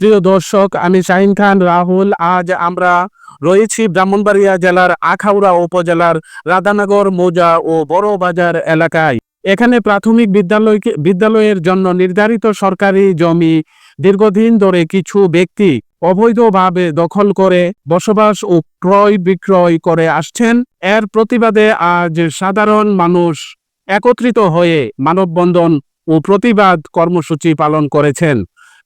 প্রিয় দর্শক, আমি শাহিন খান, রাহুল, আজ আমরা রয়েছি ব্রাহ্মণবাড়িয়া জেলার আখাউড়া উপজেলার রাধানগর, মৌজা ও বড় বাজার এলাকায়। এখানে প্রাথমিক বিদ্যালয় বিদ্যালয়ের জন্য নির্ধারিত সরকারি জমি দীর্ঘদিন ধরে কিছু ব্যক্তি অবৈধভাবে দখল করে বসবাস ও ক্রয় বিক্রয় করে আসছেন। এর প্রতিবাদে আজ সাধারণ মানুষ একত্রিত হয়ে মানববন্ধন ও প্রতিবাদ কর্মসূচি পালন করেছেন।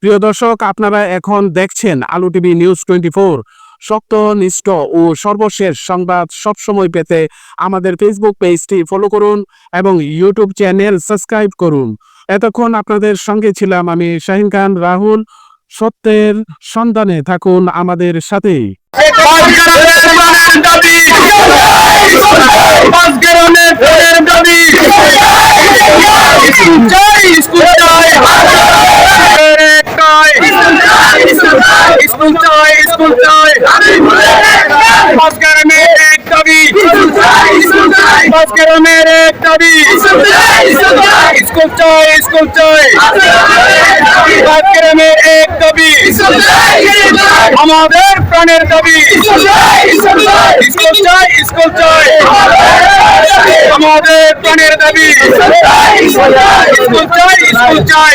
প্রিয় দর্শক, আপনারা এখন দেখছেন আলু টিভি নিউজ টোয়েন্টি ফোর। সত্যনিষ্ঠ ও সর্বশেষ সংবাদ সবসময় পেতে আমাদের ফেসবুক পেজটি ফলো করুন এবং ইউটিউব চ্যানেল সাবস্ক্রাইব করুন। এতক্ষণ আপনাদের সঙ্গে ছিলাম আমি শাহিন খান, রাহুল। সত্যের সন্ধানে থাকুন আমাদের সাথেই। স্কুল চাই স্কুল চাই বাসগ্রামের এক দাবি বাসগ্রামের এক দাবি স্কুল চাই স্কুল চাই বাসগ্রামের এক দাবি আমাদের প্রাণের দাবি। স্কুল চাই স্কুল চাই আমাদের প্রাণের দাবি। স্কুল চাই স্কুল চাই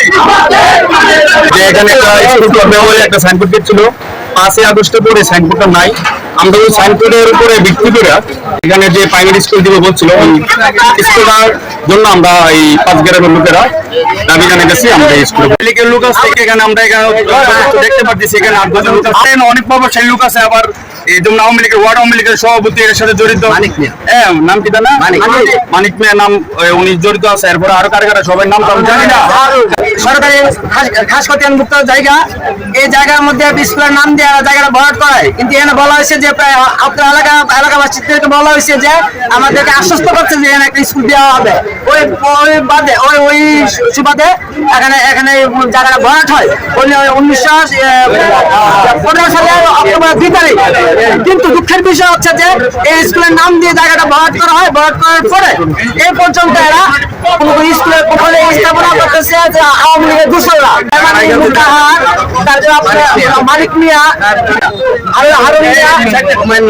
যে এখানে একটা স্কুল করবে বলে একটা সাইনবোর্ড ছিল পাঁচই আগস্টের পরে সাইনবোর্ডটা নাই আমরা ওই সাইনবোর্ডের উপরে ভিত্তি করে এখানে যে প্রাইমারি স্কুল দিবে বলছিল ওই স্কুলটার জন্য আমরা এই পাঁচ গ্রামের লোকেরা দাবি জানিয়েছি আমরা এই স্কুল লীগের লোক আছে এখানে আমরা এখানে দেখতে পাচ্ছি এখানে আট দশজন লোক আছে। অনেক প্রভাবশালী লোক আছে আবার এই যেমন আওয়ামী লীগের ওয়ার্ড আওয়ামী লীগের সভাপতি এর সাথে জড়িত। হ্যাঁ নাম কি তার না মানিক মিয়া। নাম উনি জড়িত আছে এরপরে আরও কারা কারা সবাই নাম তো জানি না। সরকারি খাসকতিয়ান মুক্ত জায়গা এই জায়গার মধ্যে স্কুলের নাম দিয়ে জায়গাটা ভরাট করায় কিন্তু এখানে বলা হয়েছে যে প্রায় আপনার এলাকা এলাকাবাসীদেরকে বলা হয়েছে যে আমাদেরকে আশ্বস্ত করছে যে এখানে একটা স্কুল দেওয়া হবে। ওই ওই বাদে, ওই ওই সুবাদে এখানে এখানে জায়গাটা ভরাট হয়। উনিশশো পনেরো সালে অক্টোবর দুই কিন্তু দুঃখের বিষয় হচ্ছে যে এই স্কুলের নাম দিয়ে জায়গাটা ভরাট করা হয় ভরাট করার পরে এই পর্যন্ত এরা স্কুলের কোথাও স্থাপনা করতেছে যে আওয়ামী লীগের দূষণরা তারপরে আপনার মালিক মিয়া আর হারুন মিয়া হুমায়ুন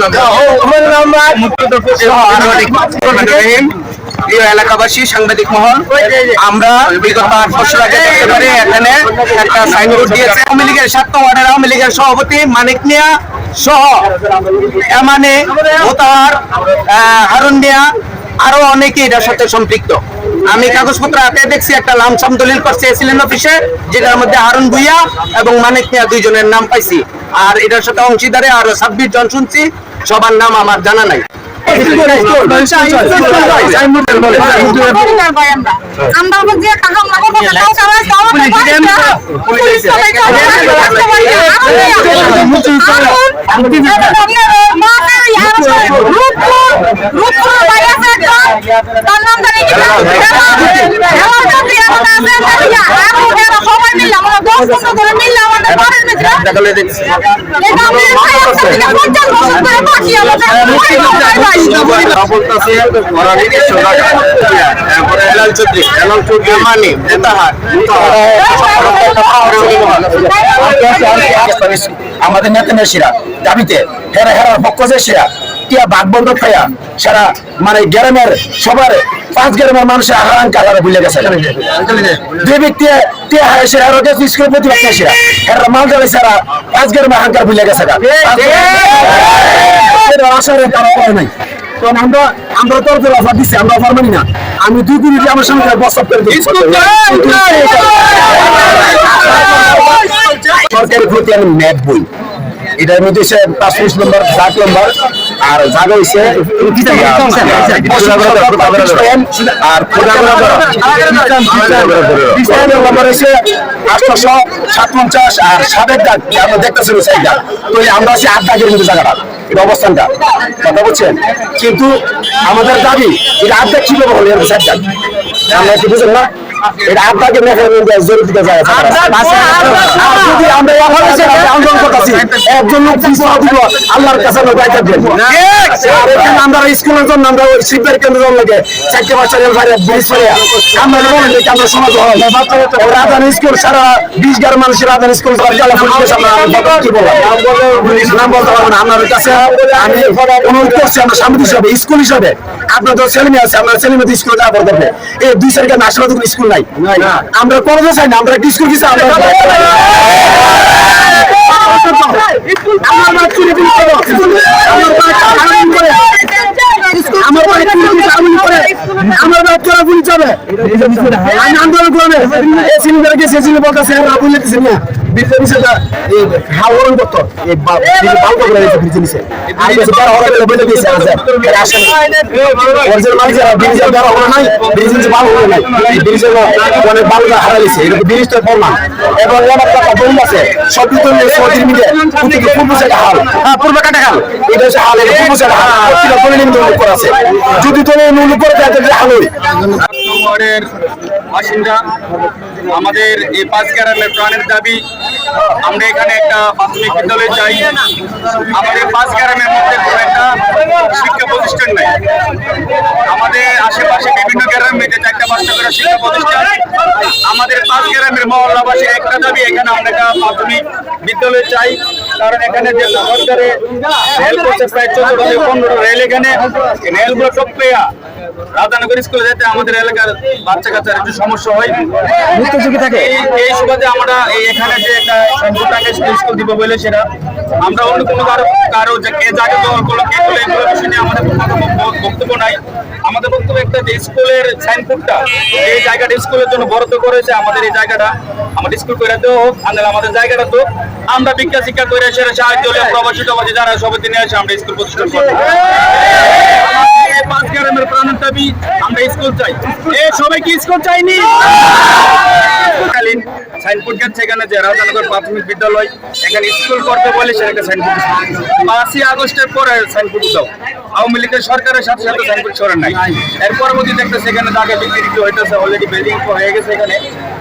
মোহাম্মদ প্রিয় এলাকাবাসী, সাংবাদিক মহল, আমরা বিগত আট বছর আগে দেখতে পারি, এখানে একটা সাইনবোর্ড দিয়েছে, আওয়ামী লীগের সাত ওয়ার্ডের আওয়ামী লীগের সভাপতি মানিক মিয়া সহ এমানে হারুন মিয়া, আরও অনেকে এটার সাথে সম্পৃক্ত। আমি কাগজপত্র হাতে দেখছি, একটা লামসাম দলিল করছে এসিলেন অফিসে, যেটার মধ্যে হারুন ভুইয়া এবং মানিক মিয়া দুইজনের নাম পাইছি। আর এটার সাথে অংশীদারে আরও ছাব্বিশ জন শুনছি, সবার নাম আমার জানা নাই। আমরা দশ পনেরো করে আমাদের নেতা নেশিরা দাবিতে হেরা হেরার পক্ষ যে সেরা, টিয়া বাঘ বন্ধ খাইয়া সারা মানে গ্রামের সবার পাঁচ গ্রামের মানুষের আহারান কালারে ভুলে গেছে। দুই ব্যক্তি, টিয়া হারে সেরা রোগে স্কুল প্রতিবাদ সেরা। হেরা মাল সেরা, পাঁচ গ্রামের আহাঙ্কার ভুলে গেছে এর আশারে করে নাই। তো আমরা আমরা তোর তোর অফার দিচ্ছি আমরা অফার মানি না। আমি দুই কোটি টাকা আমার সঙ্গে বস্তাব করে দিচ্ছি সরকারি প্রতি আমি ম্যাপ বই। এটার মধ্যে হচ্ছে পাঁচত্রিশ নম্বর সাত নম্বর আর জায়গা আর নম্বর আটশো সাতপঞ্চাশ আর সাতের দাগ আমরা দেখতেছি সেই দাগ তো আমরা আছি আট দাগের মধ্যে জায়গাটা এটা অবস্থানটা, কথা বলছেন? কিন্তু আমাদের দাবি, এটা আর্ধেক কি হলো? এর দাগ আমরা কি বুঝেন না? এটা আট দাগের মেঘের যায় যদি আমরা আন্দোলন করতেছি একজন লোক পিছনে দিব আল্লাহর কাছে আমরা দায়িত্ব দেব আর এখানে আমরা স্কুলের জন্য আমরা ওই শিল্পের কেন্দ্র জন্য লাগে চারটে বাচ্চা রেল বাইরে ব্রিজ ফেলে আমরা বলেন যে আমরা সমাজ হয় রাধান স্কুল সারা বিশ গার মানুষের রাধান স্কুল জেলা পরিবেশ আমরা আমরা কি বললাম? নাম বলতে পারব না আপনার কাছে আমি অনুরোধ করছি আমরা সামনে হিসাবে স্কুল হিসাবে। আপনার তো ছেলে মেয়ে আছে আমরা ছেলে মেয়ে স্কুলে যাওয়া হবে এই দুই কোনো স্কুল নাই আমরা চাই না আমরা একটা স্কুল কিছু আমরা আমার রিপিট করো যাবে আমি আন্দোলন করবে গেছে বলতেছে আমরা না এই করে দিয়েছে আর বলে দিয়েছে এর অরিজিনাল মালিক যারা হলো নাই নাই। এই এটা এবং অনেক আছে সব কিছু সৌদির মিলে প্রত্যেক পূর্ব সাইডে হাল। হ্যাঁ পূর্ব কাটা হাল। এটা হচ্ছে হাল এটা পূর্ব সাইডে হাল প্রত্যেকটা দলে নিম্ন করে আছে। যদি করে দেয় তাহলে বাসিন্দা আমাদের এই পাঁচ গ্রামের প্রাণের দাবি আমরা এখানে একটা প্রাথমিক বিদ্যালয় চাই। আমাদের পাঁচ গ্রামের মধ্যে কোনো একটা শিক্ষা প্রতিষ্ঠান নাই। আমাদের আশেপাশে বিভিন্ন গ্রামে যে চারটা পাঁচটা করে শিক্ষা প্রতিষ্ঠান। আমাদের পাঁচ গ্রামের মহল্লাবাসীর একটা দাবি, এখানে আমরা একটা প্রাথমিক বিদ্যালয় চাই। কারণ এখানে যে সরকারে রেল করছে প্রায় চোদ্দ থেকে পনেরো রেল এখানে রেলগুলো সব পেয়া। রাধানগর স্কুলে যেতে আমাদের এলাকার বাচ্চা কাচ্চার একটু সমস্যা হয়। মৃত্যুঝুঁকি থাকে? এই সুবাদে আমরা এই এখানে যে একটা সম্পূর্ণাঙ্গ স্কুল দিব বলে সেটা আমরা অন্য কোনো কারও কারও যে কে জায়গা দখল করল কে করল এগুলো বিষয় নিয়ে আমাদের বক্তব্য নাই। আমাদের বক্তব্য একটা যে স্কুলের সাইনবোর্ডটা এই জায়গাটা স্কুলের জন্য বরাদ্দ করেছে আমাদের এই জায়গাটা। আমাদের স্কুল করে দেওয়া হোক নাহলে আমাদের জায়গাটা তো। আমরা বিজ্ঞান শিক্ষা করে সেটা সাহায্য হলে প্রবাসী টবাসী যারা সবাই নিয়ে আসে আমরা স্কুল প্রতিষ্ঠান করব। পাঁচ গ্রামের প্রাণের দাবি, আমরা স্কুল চাই। এ, সবাই কি স্কুল চাইনি এখানে এখানে আগস্টের পরে সাইনবোর্ড দাও। আওয়ামী লীগের সরকারের সাথে সাথে সাইনবোর্ড সরেন নাই। এর পরবর্তীতে একটা সেখানে অলরেডি বিল্ডিং হয়ে গেছে এখানে।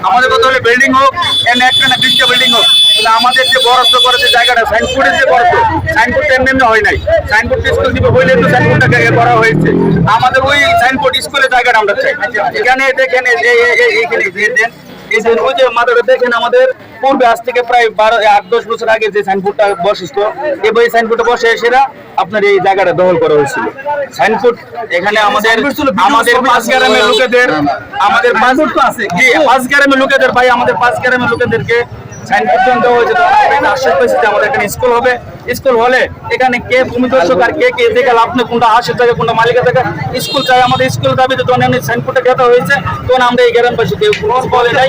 আমাদের কথা হলে বিল্ডিং হোক এন একটা না বিল্ডিং হোক। আমাদের যে বরাদ্দ করে যে জায়গাটা সাইনবোর্ডের যে বরাদ্দ সাইনবোর্ড এমনি এমনি হয় নাই। সাইনবোর্ড স্কুল দিব বলে তো সাইনবোর্ডটাকে করা হয়েছে। আমাদের ওই সাইনবোর্ড স্কুলের জায়গাটা আমরা চাই। এখানে দেখেন এই যে- এই- এই- এইখানে দিয়ে দেন এই যে ওই যে মাদারে দেখেন আমাদের পূর্বে আজ থেকে প্রায় বারো আট দশ বছর আগে যে সাইনবোর্ডটা বসিত এবার এই সাইনবোর্ডে বসে সেরা আপনার এই জায়গাটা দখল করা হয়েছিল। সাইনবোর্ড এখানে আমাদের আমাদের পাঁচ গ্রামের লোকেদের আমাদের পাঁচ জি পাঁচ গ্রামের লোকেদের ভাই আমাদের পাঁচ গ্রামের লোকেদেরকে সাইনবোর্ড দেওয়া হয়েছে আশ্বাস পেয়েছি যে আমাদের এখানে স্কুল হবে। স্কুল হলে এখানে কে ভূমিদর্শক আর কে কে দেখে আপনি কোনটা হাসের থাকে, কোনটা মালিকের জায়গা স্কুল চাই আমাদের স্কুল দাবিতে যখন এমনি সাইনবোর্ডটা খেতে হয়েছে। তখন আমরা এই গ্রামবাসী কেউ বলে নাই।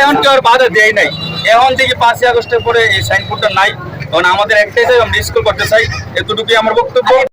এখন কেউ আর বাধা দেয় নাই। এখন থেকে পাঁচই আগস্টের পরে এই সাইনবোর্ডটা নাই। তখন আমাদের একটাই চাই, আমরা স্কুল করতে চাই। এতটুকুই আমার বক্তব্য।